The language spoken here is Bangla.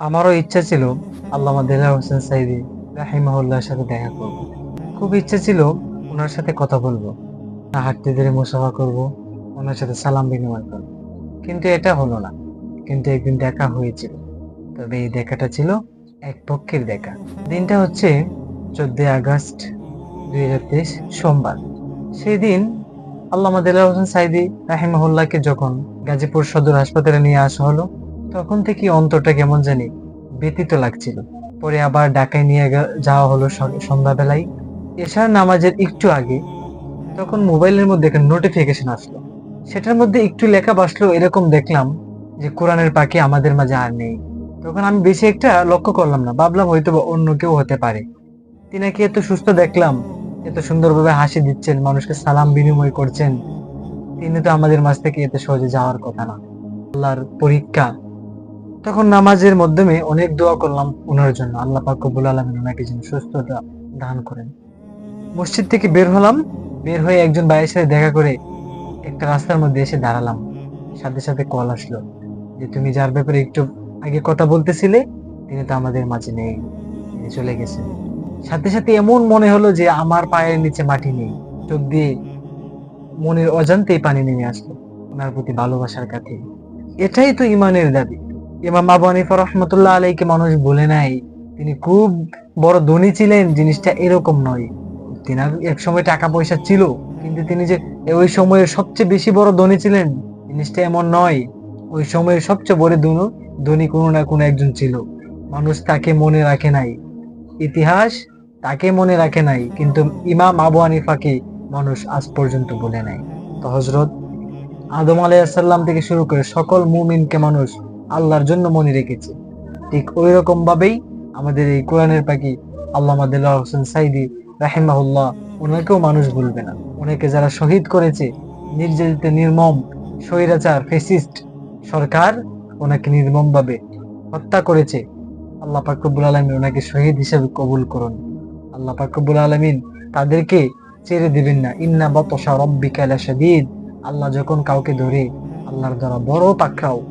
আমারও ইচ্ছা ছিল আল্লামা দেলার হোসেন সাইদি রাহিমাহুল্লাহর সাথে দেখা করব। খুব ইচ্ছা ছিল ওনার সাথে কথা বলব, না হাঁটতে ধরে মুসাফা করব, ওনার সাথে সালাম বিনিময় করব। কিন্তু এটা হলো না, কিন্তু একদিন দেখা হয়েছিল। তবে এই দেখাটা ছিল এক পক্ষের দেখা। দিনটা হচ্ছে চোদ্দই আগস্ট দুই হাজার তেইশ সোমবার। সেই দিন আল্লামা দেলার হোসেন সাইদি রাহিমাহুল্লাহকে যখন গাজীপুর সদর হাসপাতালে নিয়ে আসা হলো তখন থেকে অন্তরটা কেমন জানি ব্যতীত লাগছিল। পরে আবার ঢাকায় নিয়ে যাওয়া হলো সন্ধ্যাবেলায়। এশার নামাজের একটু আগে তখন মোবাইলের মধ্যে একটা নোটিফিকেশন আসলো। সেটার মধ্যে একটু লেখা বসল, এরকম দেখলাম যে কোরআনের পাখি আমাদের মাঝে আর নেই। তখন আমি বেশি একটা লক্ষ্য করলাম না, ভাবলাম হয়তো অন্য কেউ হতে পারে। তিনাকে এত সুস্থ দেখলাম, এত সুন্দরভাবে হাসি দিচ্ছেন, মানুষকে সালাম বিনিময় করছেন। তিনি তো আমাদের মাঝ থেকে এত সহজে যাওয়ার কথা না। আল্লাহর পরীক্ষা তখন নামাজের মাধ্যমে অনেক দোয়া করলাম ওনার জন্য। আল্লাহ পাক কবুল আলমিন ওনাকে যেন সুস্থতা দান করেন। মসজিদ থেকে বের হলাম, বের হয়ে একজন ভাইয়ের সাথে দেখা করে একটা রাস্তার মধ্যে এসে দাঁড়ালাম। সাথে সাথে কল আসলো যে, তুমি যার ব্যাপারে একটু আগে কথা বলতেছিলে, তিনি তো আমাদের মাঝে নেই, তিনি চলে গেছেন সাথে সাথে এমন মনে হলো যে, আমার পায়ের নিচে মাটি নেই, চোখ দিয়ে মনের অজান্তেই পানি নেমে আসলো ওনার প্রতি ভালোবাসার কাছে। এটাই তো ইমানের দাবি। ইমাম আবু হানিফা রহমতুল্লাহ আলাইকে মানুষ বলে নাই। তিনি খুব বড় ধনী ছিলেন, জিনিসটা এরকম নয়। তিনার এক সময় টাকা পয়সা ছিল, কিন্তু তিনি যে ওই সময়ের সবচেয়ে বেশি বড় ধনী ছিলেন, জিনিসটা এমন নয়। ওই সময়ের সবচেয়ে বড় ধনু, ধনী কোনো না কোনো একজন ছিল। মানুষ তাকে মনে রাখে নাই। ইতিহাস তাকে মনে রাখে নাই, কিন্তু ইমাম আবু হানিফাকে মানুষ আজ পর্যন্ত বলে নাই। তো হজরত আদম আলাইসাল্লাম থেকে শুরু করে সকল মুমিনকে মানুষ আল্লাহর জন্য মনে রেখেছে। ঠিক ওই রকম ভাবেই আমাদের এই কোরআনের পাখি আল্লাহ দিল্লাহ হোসেন সাইদি রাহিমাহুল্লাহ, ওনাকেও মানুষ ভুলবে না। ওনাকে যারা শহীদ করেছে, নির্যাতিত, নির্মম, স্বৈরাচার ফেসিস্ট সরকার ওনাকে নির্মম ভাবে হত্যা করেছে। আল্লাহ পাকবুল আলমিন ওনাকে শহীদ হিসেবে কবুল করুন। আল্লাহ পাকবুল আলমিন তাদেরকে ছেড়ে দিবেন না। ইন্না বতসা রব্বিকা লাশাদীদ। আল্লাহ যখন কাউকে ধরে, আল্লাহর দ্বারা বড় পাকড়াও